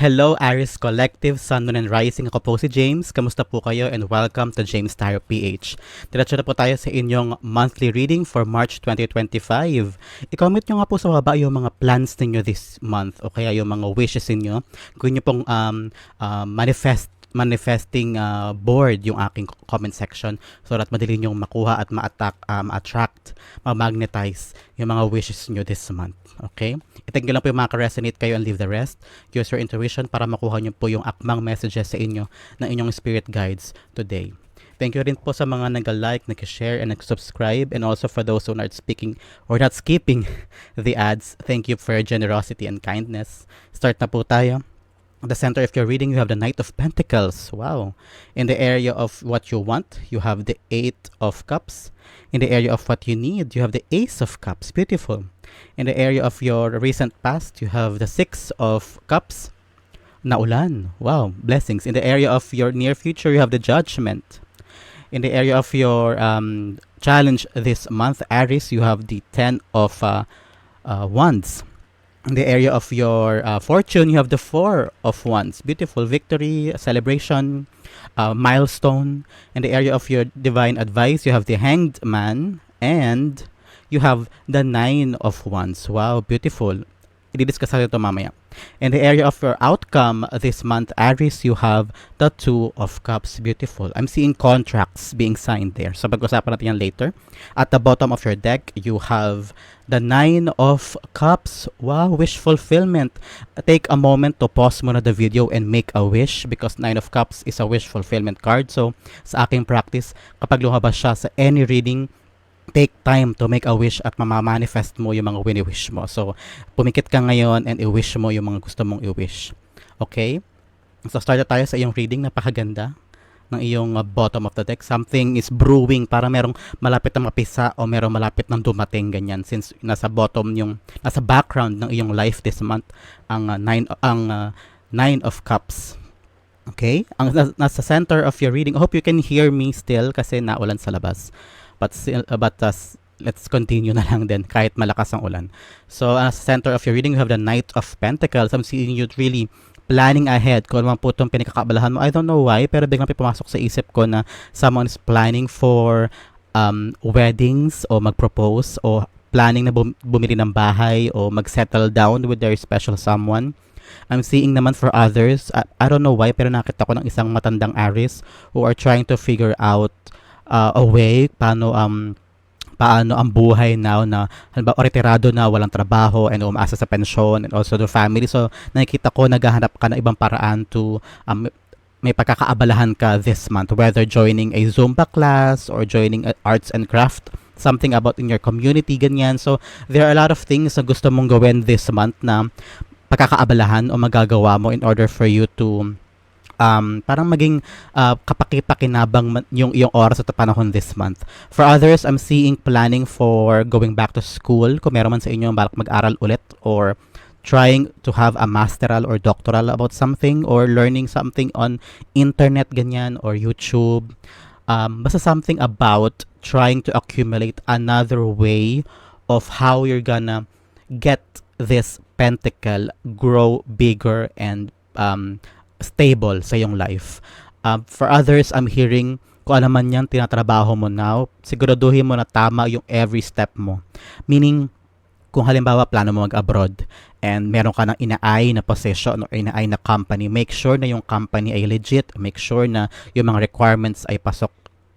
Hello Aris Collective, Sun, Moon, and Rising. Ako po si James. Kamusta po kayo and welcome to James Tarot PH. Diretso na po tayo sa inyong monthly reading for March 2025. I-comment nyo nga po sa baba yung mga plans ninyo this month o kaya yung mga wishes ninyo. Kung nyo pong um, uh, manifest manifesting uh, board yung aking comment section so that madali nyo makuha at ma-attack, uh, ma-attract, ma-magnetize yung mga wishes nyo this month. Okay? Itigil lang po yung mga resonate kayo and leave the rest. Use your intuition para makuha nyo po yung akmang messages sa inyo ng inyong spirit guides today. Thank you rin po sa mga nag-like, nag-share, and nag-subscribe. And also for those who are speaking or not skipping the ads, thank you for your generosity and kindness. Start na po tayo the center of your reading, you have the Knight of Pentacles. Wow. In the area of what you want, you have the Eight of Cups. In the area of what you need, you have the Ace of Cups. Beautiful. In the area of your recent past, you have the Six of Cups. Naulan. Wow. Blessings. In the area of your near future, you have the Judgment. In the area of your um, challenge this month, Aries, you have the Ten of uh, uh, Wands the area of your uh, fortune, you have the Four of Wands. Beautiful victory, celebration, uh, milestone. In the area of your divine advice, you have the Hanged Man and you have the Nine of Wands. Wow, beautiful. I-discuss natin ito mamaya. In the area of your outcome this month, Aries, you have the Two of Cups. Beautiful. I'm seeing contracts being signed there. So pag-usapan natin yan later. At the bottom of your deck, you have the Nine of Cups. Wow, wish fulfillment. Take a moment to pause muna the video and make a wish because Nine of Cups is a wish fulfillment card. So sa aking practice, kapag lumabas siya sa any reading, take time to make a wish at mamamanifest mo yung mga wini-wish mo. So, pumikit ka ngayon and i-wish mo yung mga gusto mong i-wish. Okay? So, start na tayo sa iyong reading. Napakaganda ng iyong uh, bottom of the deck. Something is brewing para merong malapit na mapisa o merong malapit nang dumating ganyan since nasa bottom yung nasa background ng iyong life this month ang uh, nine ang uh, nine of cups. Okay? Ang nasa center of your reading. I hope you can hear me still kasi naulan sa labas. But, uh, but uh, let's continue na lang din kahit malakas ang ulan. So, as uh, center of your reading, you have the Knight of Pentacles. I'm seeing you really planning ahead kung ano po itong mo. I don't know why, pero biglang pumasok sa isip ko na someone is planning for um, weddings o mag-propose o planning na bum- bumili ng bahay o mag-settle down with their special someone. I'm seeing naman for others, I, I don't know why, pero nakita ko ng isang matandang Aries who are trying to figure out uh, a way paano um paano ang buhay now na halimbawa retirado na walang trabaho and umaasa sa pensyon and also the family. So nakikita ko naghahanap ka ng ibang paraan to um, may pagkakaabalahan ka this month whether joining a Zumba class or joining arts and craft something about in your community ganyan. So there are a lot of things na gusto mong gawin this month na pagkakaabalahan o magagawa mo in order for you to um, parang maging uh, kapakipakinabang yung, yung oras at panahon this month. For others, I'm seeing planning for going back to school. Kung meron man sa inyo balak mag-aral ulit or trying to have a masteral or doctoral about something or learning something on internet ganyan or YouTube. Um, basta something about trying to accumulate another way of how you're gonna get this pentacle grow bigger and um, stable sa iyong life. Uh, for others, I'm hearing kung ano man yan tinatrabaho mo now, siguraduhin mo na tama yung every step mo. Meaning, kung halimbawa plano mo mag-abroad and meron ka ng inaay na position or inaay na company, make sure na yung company ay legit, make sure na yung mga requirements ay pasok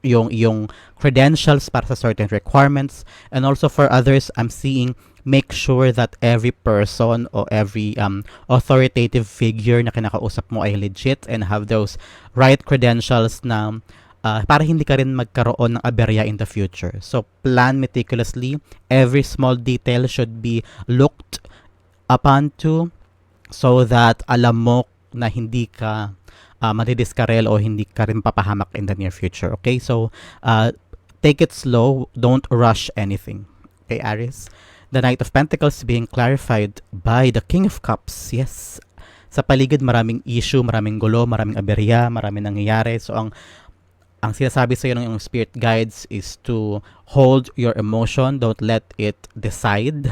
yung yung credentials para sa certain requirements and also for others I'm seeing make sure that every person or every um, authoritative figure na kinakausap mo ay legit and have those right credentials na uh, para hindi ka rin magkaroon ng aberya in the future. So plan meticulously. Every small detail should be looked upon to so that alam mo na hindi ka uh, madidiskarel o hindi ka rin papahamak in the near future. Okay? So, uh, take it slow. Don't rush anything. Okay, Aries? The Knight of Pentacles being clarified by the King of Cups. Yes. Sa paligid, maraming issue, maraming gulo, maraming aberya, maraming nangyayari. So, ang ang sinasabi sa ng iyong spirit guides is to hold your emotion, don't let it decide.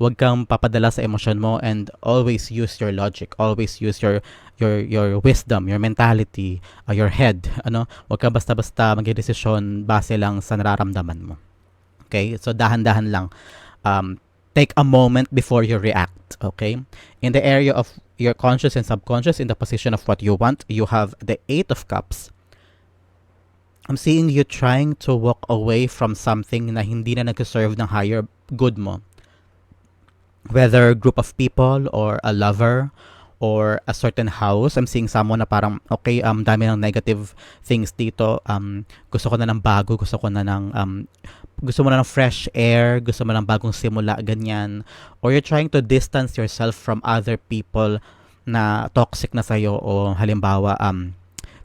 Huwag kang papadala sa emosyon mo and always use your logic, always use your your your wisdom, your mentality, uh, your head, ano? Huwag ka basta-basta magdesisyon base lang sa nararamdaman mo. Okay? So dahan-dahan lang. Um, take a moment before you react, okay? In the area of your conscious and subconscious in the position of what you want, you have the 8 of cups I'm seeing you trying to walk away from something na hindi na nag-serve ng higher good mo. Whether group of people or a lover or a certain house, I'm seeing someone na parang, okay, um, dami ng negative things dito. Um, gusto ko na ng bago, gusto ko na ng, um, gusto mo na ng fresh air, gusto mo ng bagong simula, ganyan. Or you're trying to distance yourself from other people na toxic na sa'yo o halimbawa, um,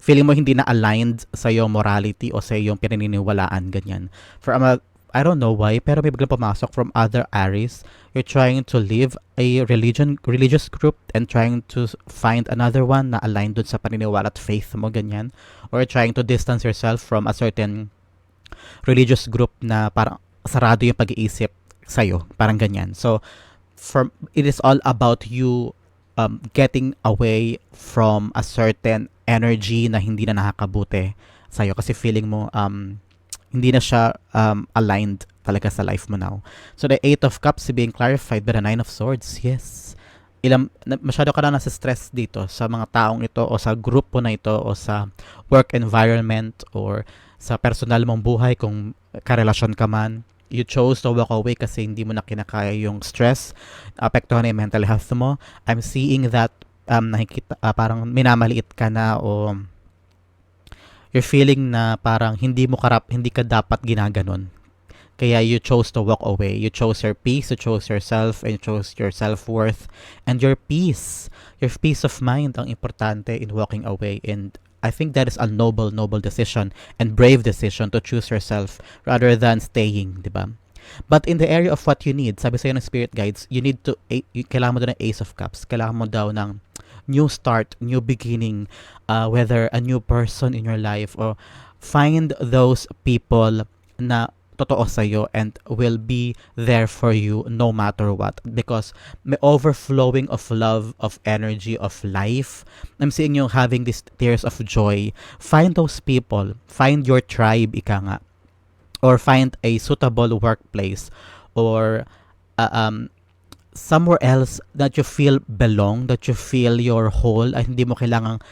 feeling mo hindi na aligned sa yung morality o sa yung pinaniniwalaan, ganyan. For um, I don't know why, pero may biglang pumasok from other Aries. You're trying to live a religion, religious group and trying to find another one na aligned dun sa paniniwala at faith mo, ganyan. Or trying to distance yourself from a certain religious group na parang sarado yung pag-iisip sa'yo. Parang ganyan. So, from, it is all about you um, getting away from a certain energy na hindi na nakakabuti sa'yo kasi feeling mo um, hindi na siya um, aligned talaga sa life mo now. So the Eight of Cups being clarified by the Nine of Swords. Yes. Ilang, masyado ka na nasa stress dito sa mga taong ito o sa grupo na ito o sa work environment or sa personal mong buhay kung karelasyon ka man. You chose to walk away kasi hindi mo na kinakaya yung stress, apektuhan na yung mental health mo. I'm seeing that um, nakikita, uh, parang minamaliit ka na o you're feeling na parang hindi mo karap, hindi ka dapat ginaganon. Kaya you chose to walk away. You chose your peace, you chose yourself, and you chose your self-worth and your peace. Your peace of mind ang importante in walking away. And I think that is a noble, noble decision and brave decision to choose yourself rather than staying, di ba? But in the area of what you need, sabi sa'yo ng spirit guides, you need to, kailangan mo daw ng ace of cups. Kailangan mo daw ng new start, new beginning, uh, whether a new person in your life or find those people na totoo sa iyo and will be there for you no matter what. Because may overflowing of love of energy of life. I'm seeing you having these tears of joy. Find those people. Find your tribe ika nga. Or find a suitable workplace or uh, um somewhere else that you feel belong, that you feel your whole, ay hindi mo kailangang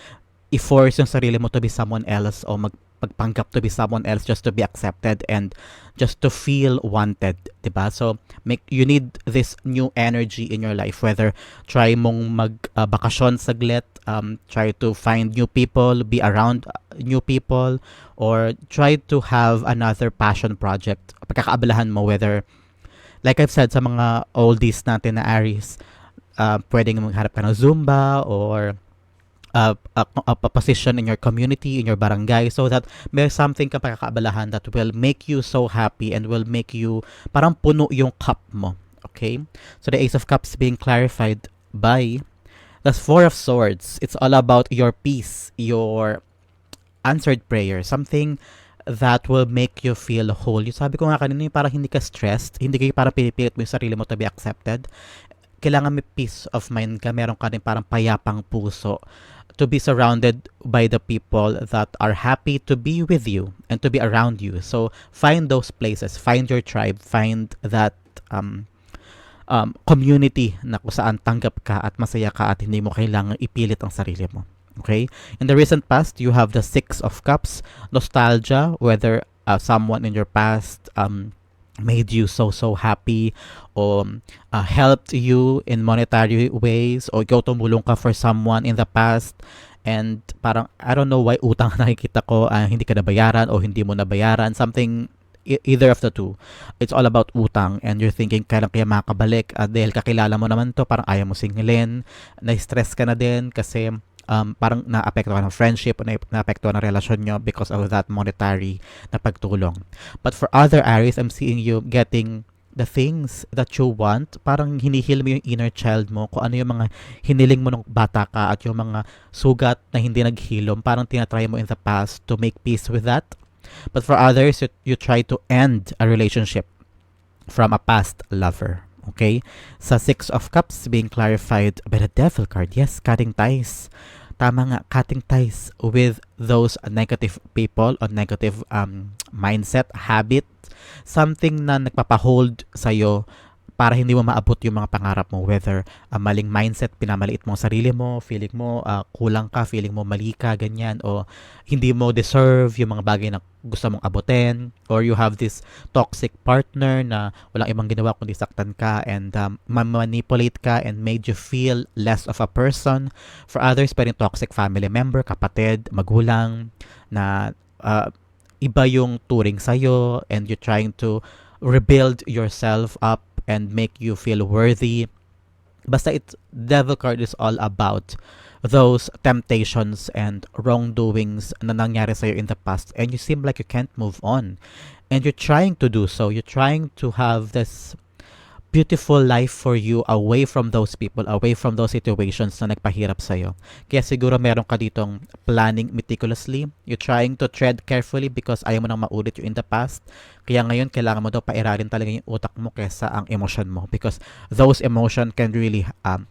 i-force yung sarili mo to be someone else o magpagpanggap to be someone else just to be accepted and just to feel wanted, 'di ba? So, make you need this new energy in your life whether try mong magbakasyon uh, saglit, um try to find new people, be around uh, new people or try to have another passion project. Pagkakaabalahan mo whether like I've said sa mga oldies natin na Aries, uh, pwedeng magharap ka ng Zumba or uh, a, a, a position in your community, in your barangay so that may something ka pagkakaabalahan that will make you so happy and will make you parang puno yung cup mo. Okay? So the Ace of Cups being clarified by the Four of Swords. It's all about your peace, your answered prayer, something that will make you feel whole. Yung sabi ko nga kanina, parang hindi ka stressed, hindi kayo parang pinipilit mo yung sarili mo to be accepted. Kailangan may peace of mind ka, meron ka rin parang payapang puso to be surrounded by the people that are happy to be with you and to be around you. So, find those places, find your tribe, find that um, um, community na kung saan tanggap ka at masaya ka at hindi mo kailangan ipilit ang sarili mo. Okay? In the recent past, you have the Six of Cups, nostalgia, whether uh, someone in your past um, made you so so happy or uh, helped you in monetary ways or ikaw tumulong ka for someone in the past and parang I don't know why utang nakikita ko uh, hindi ka nabayaran o hindi mo nabayaran something e-, either of the two. It's all about utang and you're thinking kailan kaya makakabalik? Uh, dahil kakilala mo naman to parang ayaw mo singilin na-stress ka na din kasi um, parang naapektuhan ng friendship o naapektuhan ng relasyon nyo because of that monetary na pagtulong. But for other Aries, I'm seeing you getting the things that you want. Parang hinihil mo yung inner child mo, kung ano yung mga hiniling mo nung bata ka at yung mga sugat na hindi naghilom. Parang tinatry mo in the past to make peace with that. But for others, you, you try to end a relationship from a past lover. Okay? Sa Six of Cups being clarified by the Devil card. Yes, cutting ties. Tama nga, cutting ties with those negative people or negative um, mindset, habit, something na nagpapahold sa'yo para hindi mo maabot yung mga pangarap mo whether uh, maling mindset pinamaliit mo ang sarili mo feeling mo uh, kulang ka feeling mo mali ka ganyan o hindi mo deserve yung mga bagay na gusto mong abutin or you have this toxic partner na walang ibang ginawa kundi saktan ka and um, manipulate ka and made you feel less of a person. For others pa rin toxic family member kapatid magulang na uh, iba yung turing sa'yo and you're trying to rebuild yourself up and make you feel worthy. Basta it devil card is all about those temptations and wrongdoings na nangyari sa'yo in the past and you seem like you can't move on. And you're trying to do so. You're trying to have this beautiful life for you away from those people, away from those situations na nagpahirap sa'yo. Kaya siguro meron ka ditong planning meticulously. You're trying to tread carefully because ayaw mo nang maulit yung in the past. Kaya ngayon, kailangan mo daw pairalin talaga yung utak mo kesa ang emotion mo because those emotion can really um,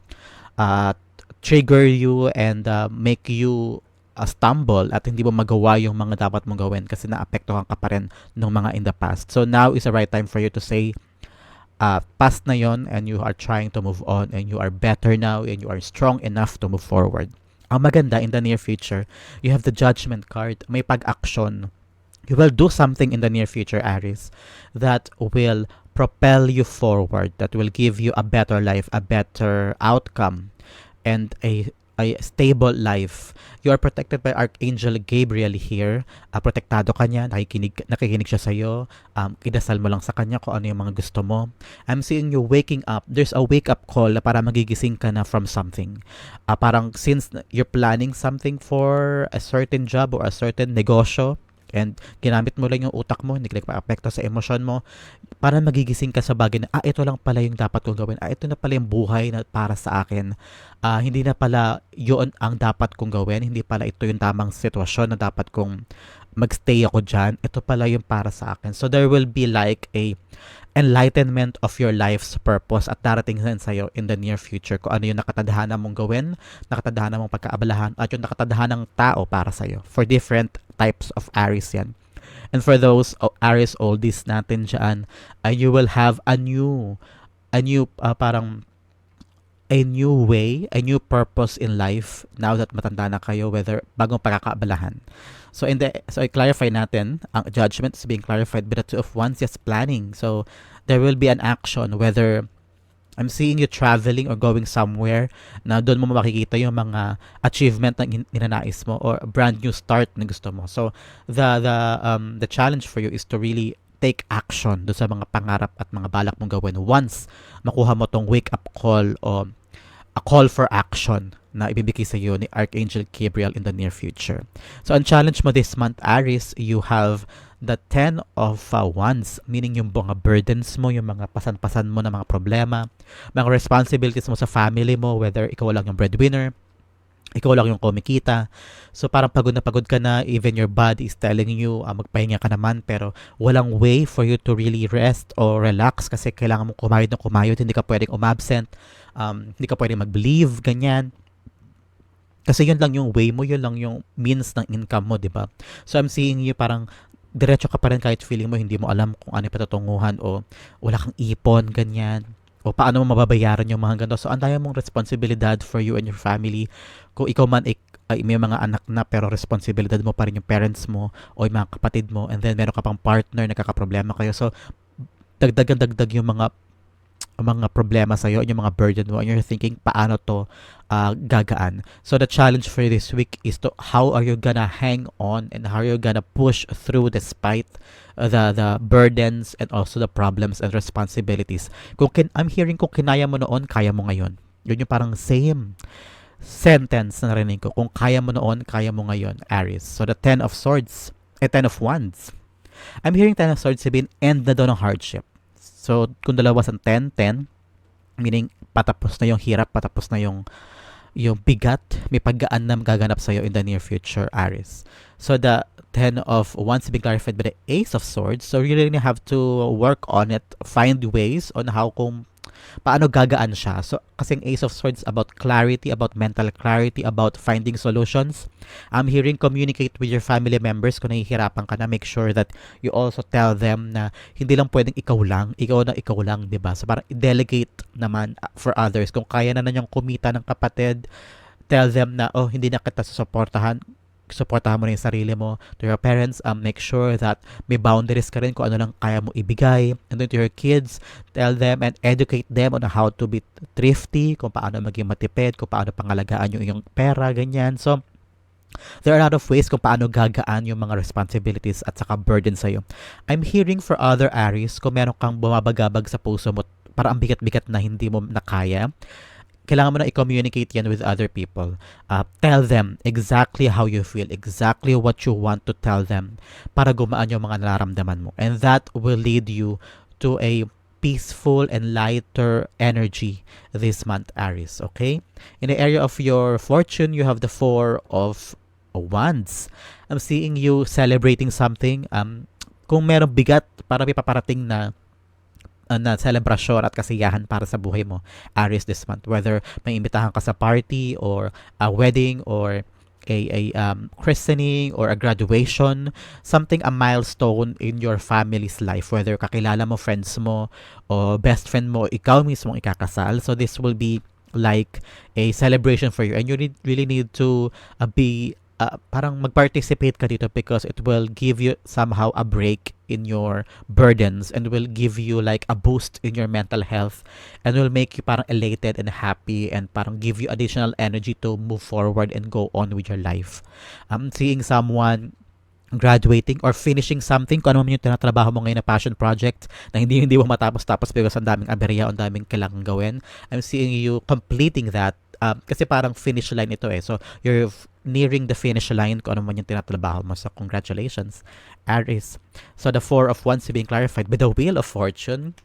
uh, trigger you and uh, make you uh, stumble at hindi mo magawa yung mga dapat mong gawin kasi naapektuhan ka pa rin ng mga in the past. So now is the right time for you to say, uh, past na yon and you are trying to move on and you are better now and you are strong enough to move forward. Ang maganda in the near future, you have the judgment card. May pag-action. You will do something in the near future, Aries, that will propel you forward, that will give you a better life, a better outcome, and a ay stable life. You are protected by Archangel Gabriel here. Uh, protektado ka niya, nakikinig, nakikinig siya sa'yo. Um, kinasal mo lang sa kanya kung ano yung mga gusto mo. I'm seeing you waking up. There's a wake-up call para magigising ka na from something. Uh, parang since you're planning something for a certain job or a certain negosyo, and ginamit mo lang yung utak mo, hindi ka nagpa-apekto sa emosyon mo, para magigising ka sa bagay na, ah, ito lang pala yung dapat kong gawin. Ah, ito na pala yung buhay na para sa akin. Ah, hindi na pala yun ang dapat kong gawin. Hindi pala ito yung tamang sitwasyon na dapat kong magstay ako dyan. Ito pala yung para sa akin. So, there will be like a enlightenment of your life's purpose at darating din sa'yo in the near future kung ano yung nakatadhana mong gawin, nakatadhana mong pagkaabalahan at yung nakatadhana ng tao para sa'yo for different types of Aries yan. And for those uh, Aries oldies natin dyan, uh, you will have a new, a new uh, parang a new way, a new purpose in life now that matanda na kayo, whether bagong pagkakaabalahan. So in the so I clarify natin, ang judgment is being clarified by the two of wands, yes, planning. So there will be an action whether I'm seeing you traveling or going somewhere na doon mo makikita yung mga achievement na ninanais mo or brand new start na gusto mo. So the the um the challenge for you is to really take action do sa mga pangarap at mga balak mong gawin once makuha mo tong wake up call o a call for action na ibibigay sa iyo ni Archangel Gabriel in the near future. So, ang challenge mo this month, Aries, you have the 10 of uh, wands, meaning yung mga burdens mo, yung mga pasan-pasan mo na mga problema, mga responsibilities mo sa family mo, whether ikaw lang yung breadwinner, ikaw lang yung kumikita. So parang pagod na pagod ka na, even your body is telling you uh, magpahinga ka naman pero walang way for you to really rest or relax kasi kailangan mong kumayod na kumayod, hindi ka pwedeng umabsent, um, hindi ka pwedeng mag-leave, ganyan. Kasi yun lang yung way mo, yun lang yung means ng income mo, di ba? So I'm seeing you parang diretso ka pa rin kahit feeling mo hindi mo alam kung ano yung patutunguhan o wala kang ipon, ganyan o paano mo mababayaran yung mga ganito. So, ang mong responsibilidad for you and your family. Kung ikaw man ay, ay may mga anak na pero responsibilidad mo pa rin yung parents mo o yung mga kapatid mo and then meron ka pang partner, nagkakaproblema kayo. So, dagdagan-dagdag yung mga mga problema sa iyo, yung mga burden mo, and you're thinking, paano to uh, gagaan? So, the challenge for this week is to how are you gonna hang on and how are you gonna push through despite the the burdens and also the problems and responsibilities. Kung kin I'm hearing kung kinaya mo noon, kaya mo ngayon. Yun yung parang same sentence na narinig ko. Kung kaya mo noon, kaya mo ngayon, Aries. So, the Ten of Swords, eh, Ten of Wands. I'm hearing Ten of Swords sabihin, end na daw ng hardship So, kung dalawa sa 10, 10, meaning patapos na yung hirap, patapos na yung yung bigat, may paggaan na gaganap sa'yo in the near future, Aris. So, the 10 of Wands being clarified by the Ace of Swords. So, you really have to work on it, find ways on how kung paano gagaan siya. So, kasing Ace of Swords about clarity, about mental clarity, about finding solutions. I'm hearing communicate with your family members kung nahihirapan ka na. Make sure that you also tell them na hindi lang pwedeng ikaw lang, ikaw na ikaw lang, di ba? So, parang delegate naman uh, for others. Kung kaya na na niyang kumita ng kapatid, tell them na, oh, hindi na kita susuportahan suportahan mo rin yung sarili mo. To your parents um, make sure that may boundaries ka rin kung ano lang kaya mo ibigay. And then to your kids tell them and educate them on how to be thrifty kung paano maging matipid kung paano pangalagaan yung iyong pera ganyan. So there are a lot of ways kung paano gagaan yung mga responsibilities at saka burden sa'yo. I'm hearing for other Aries, kung meron kang bumabagabag sa puso mo, para ang bigat-bigat na hindi mo nakaya, kailangan mo na i-communicate yan with other people. Uh, tell them exactly how you feel, exactly what you want to tell them para gumaan yung mga nararamdaman mo. And that will lead you to a peaceful and lighter energy this month, Aries. Okay? In the area of your fortune, you have the Four of Wands. I'm seeing you celebrating something. Um, kung merong bigat, para may paparating na uh, na selebrasyon at kasiyahan para sa buhay mo, Aries this month. Whether may imbitahan ka sa party or a wedding or a, a um, christening or a graduation, something a milestone in your family's life, whether kakilala mo, friends mo, o best friend mo, ikaw mismo ikakasal. So this will be like a celebration for you and you need, really need to uh, be uh, parang mag-participate ka dito because it will give you somehow a break in your burdens and will give you like a boost in your mental health and will make you parang elated and happy and parang give you additional energy to move forward and go on with your life. I'm seeing someone graduating or finishing something kung ano man yung tinatrabaho mo ngayon na passion project na hindi hindi mo matapos-tapos because ang daming aberya, ang daming kailangan gawin. I'm seeing you completing that um, kasi parang finish line ito eh. So, you're nearing the finish line kung ano man yung tinatrabaho mo. So, congratulations, Aries. So, the Four of Wands being clarified by the Wheel of Fortune.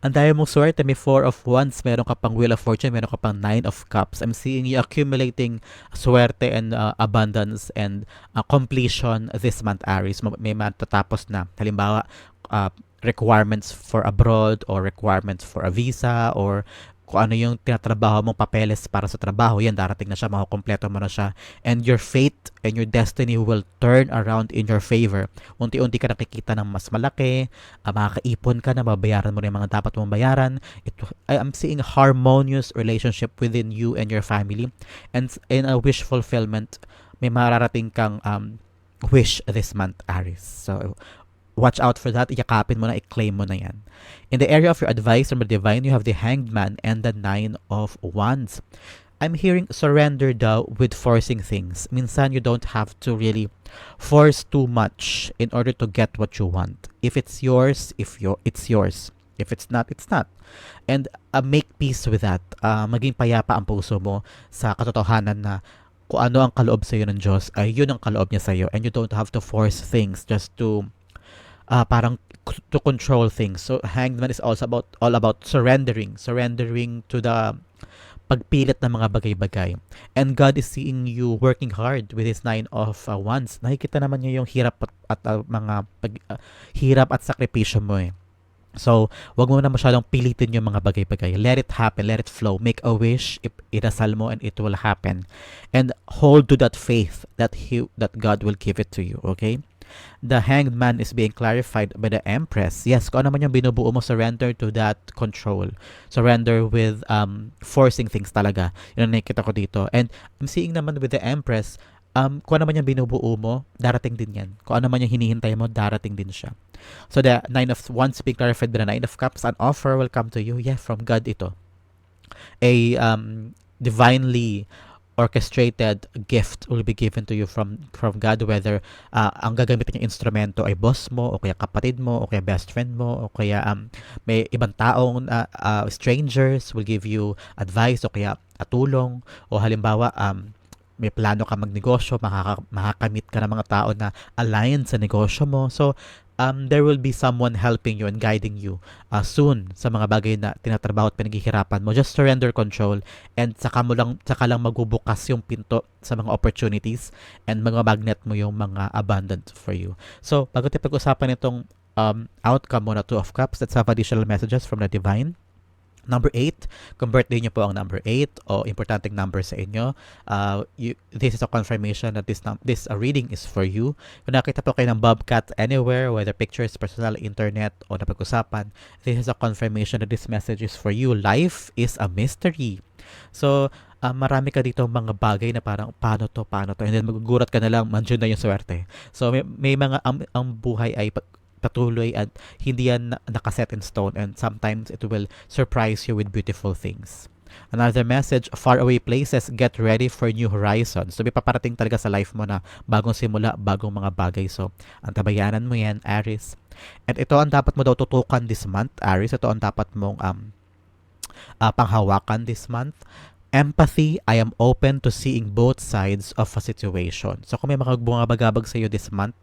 Ang dami mong swerte, may Four of Wands, meron ka pang Wheel of Fortune, meron ka pang Nine of Cups. I'm seeing you accumulating swerte and uh, abundance and uh, completion this month, Aries. May matatapos na. Halimbawa, uh, requirements for abroad or requirements for a visa or kung ano yung tinatrabaho mong papeles para sa trabaho, yan, darating na siya, makukompleto mo na siya. And your fate and your destiny will turn around in your favor. Unti-unti ka nakikita ng mas malaki, uh, makakaipon ka na, babayaran mo rin yung mga dapat mong bayaran. It, I'm seeing harmonious relationship within you and your family. And in a wish fulfillment, may mararating kang um, wish this month, Aries. So, watch out for that. Yakapin mo na, i-claim mo na yan. In the area of your advice from the divine, you have the hanged man and the nine of wands. I'm hearing surrender daw with forcing things. Minsan you don't have to really force too much in order to get what you want. If it's yours, if you it's yours. If it's not, it's not. And uh, make peace with that. Uh, maging payapa ang puso mo sa katotohanan na kung ano ang kaloob sa iyo ng Diyos, ay yun ang kaloob niya sa iyo. And you don't have to force things just to uh, parang to control things. So Hanged Man is also about all about surrendering, surrendering to the pagpilit ng mga bagay-bagay. And God is seeing you working hard with His nine of uh, wands. Nakikita naman niya yung hirap at, at uh, mga pag, uh, hirap at sakripisyo mo eh. So, wag mo na masyadong pilitin yung mga bagay-bagay. Let it happen, let it flow. Make a wish, if irasal mo and it will happen. And hold to that faith that he that God will give it to you, okay? The hanged man is being clarified by the empress. Yes, kung ano man yung binubuo mo, surrender to that control. Surrender with um, forcing things talaga. Yun ang nakikita ko dito. And I'm seeing naman with the empress, um, kung ano man yung binubuo mo, darating din yan. Kung ano man yung hinihintay mo, darating din siya. So the nine of wands being clarified by the nine of cups, an offer will come to you. Yeah, from God ito. A um, divinely orchestrated gift will be given to you from from God whether uh, ang gagamitin yung instrumento ay boss mo o kaya kapatid mo o kaya best friend mo o kaya um, may ibang taong uh, uh, strangers will give you advice o kaya atulong o halimbawa um, may plano ka magnegosyo, makaka, makakamit ka ng mga tao na align sa negosyo mo. So, um, there will be someone helping you and guiding you uh, soon sa mga bagay na tinatrabaho at pinaghihirapan mo. Just surrender control and saka mo lang saka lang magbubukas yung pinto sa mga opportunities and mga magnet mo yung mga abundant for you. So, bago tayo pag-usapan itong um, outcome mo na Two of Cups, let's have additional messages from the Divine. Number 8, kung birthday nyo po ang number 8 o importanteng number sa inyo, uh, you, this is a confirmation that this, this uh, reading is for you. Kung nakita po kayo ng Bobcat anywhere, whether pictures, personal, internet, o napag-usapan, this is a confirmation that this message is for you. Life is a mystery. So, uh, marami ka dito mga bagay na parang paano to, paano to, and then magugurat ka na lang, mandiyan na yung swerte. So, may, may mga, ang, ang buhay ay patuloy at hindi yan na- nakaset in stone and sometimes it will surprise you with beautiful things. Another message, faraway places, get ready for new horizons. So, may paparating talaga sa life mo na bagong simula, bagong mga bagay. So, antabayanan mo yan, Aries. And ito ang dapat mo daw tutukan this month, Aries. Ito ang dapat mong um, uh, panghawakan this month. Empathy, I am open to seeing both sides of a situation. So, kung may mga bumabagabag sa iyo this month,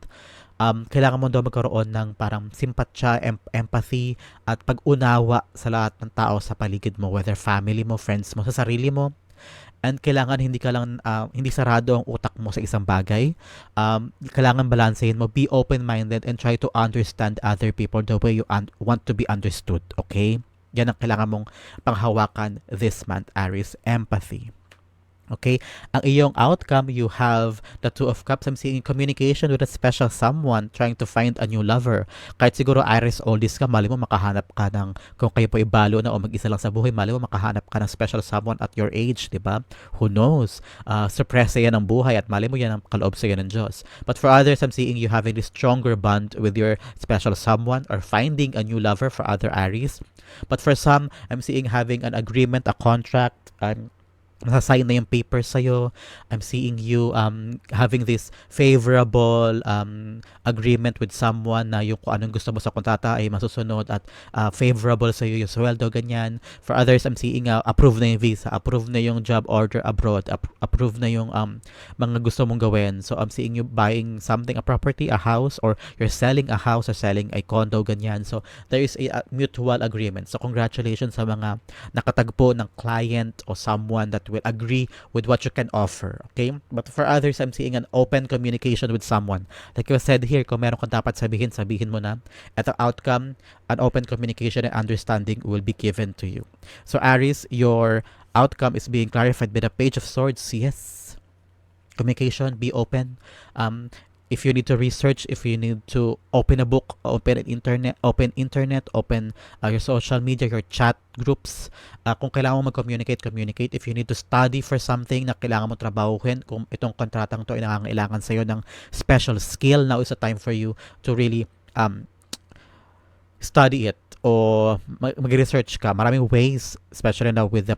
um, kailangan mo daw magkaroon ng parang simpatsya, em- empathy, at pag-unawa sa lahat ng tao sa paligid mo, whether family mo, friends mo, sa sarili mo. And kailangan hindi ka lang, uh, hindi sarado ang utak mo sa isang bagay. Um, kailangan balansehin mo, be open-minded and try to understand other people the way you un- want to be understood, okay? Yan ang kailangan mong panghawakan this month, Aries, empathy. Okay? Ang iyong outcome, you have the Two of Cups. I'm seeing communication with a special someone trying to find a new lover. Kahit siguro Iris oldies ka, mali mo makahanap ka ng, kung kayo po ibalo na o mag-isa lang sa buhay, mali mo makahanap ka ng special someone at your age, di ba? Who knows? Uh, surprise yan ng buhay at mali mo yan ang kaloob sa ng Diyos. But for others, I'm seeing you having this stronger bond with your special someone or finding a new lover for other Aries. But for some, I'm seeing having an agreement, a contract, um, nasasign na yung paper sa'yo. I'm seeing you um, having this favorable um, agreement with someone na yung kung anong gusto mo sa kontrata ay masusunod at uh, favorable sa'yo yung sweldo, ganyan. For others, I'm seeing uh, approve na yung visa, approve na yung job order abroad, ap- approve na yung um, mga gusto mong gawin. So, I'm seeing you buying something, a property, a house, or you're selling a house or selling a condo, ganyan. So, there is a, a mutual agreement. So, congratulations sa mga nakatagpo ng client o someone that will agree with what you can offer. Okay? But for others, I'm seeing an open communication with someone. Like I said here, kung meron kang dapat sabihin, sabihin mo na. At the outcome, an open communication and understanding will be given to you. So Aries, your outcome is being clarified by the Page of Swords. Yes. Communication, be open. Um, if you need to research, if you need to open a book, open an internet, open internet, open uh, your social media, your chat groups, uh, kung kailangan mo mag-communicate, communicate. If you need to study for something na kailangan mo trabahuhin, kung itong kontratang to ay nangangailangan sa'yo ng special skill, now is a time for you to really um, study it o mag- mag-research ka. Maraming ways, especially now with the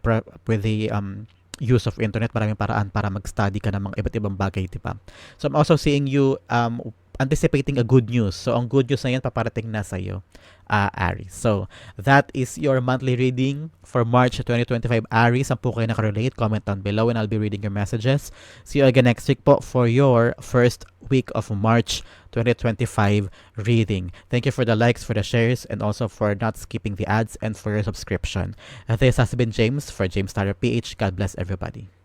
with the um, use of internet, maraming paraan para mag-study ka ng mga iba't ibang bagay, di ba? So I'm also seeing you um, anticipating a good news. So ang good news na yan paparating na sa iyo, uh, Aries. So that is your monthly reading for March 2025 Aries. Ang po kayo nakarelate, comment down below and I'll be reading your messages. See you again next week po for your first week of March 2025 reading. Thank you for the likes, for the shares, and also for not skipping the ads and for your subscription. This has been James for James Tyler PH. God bless everybody.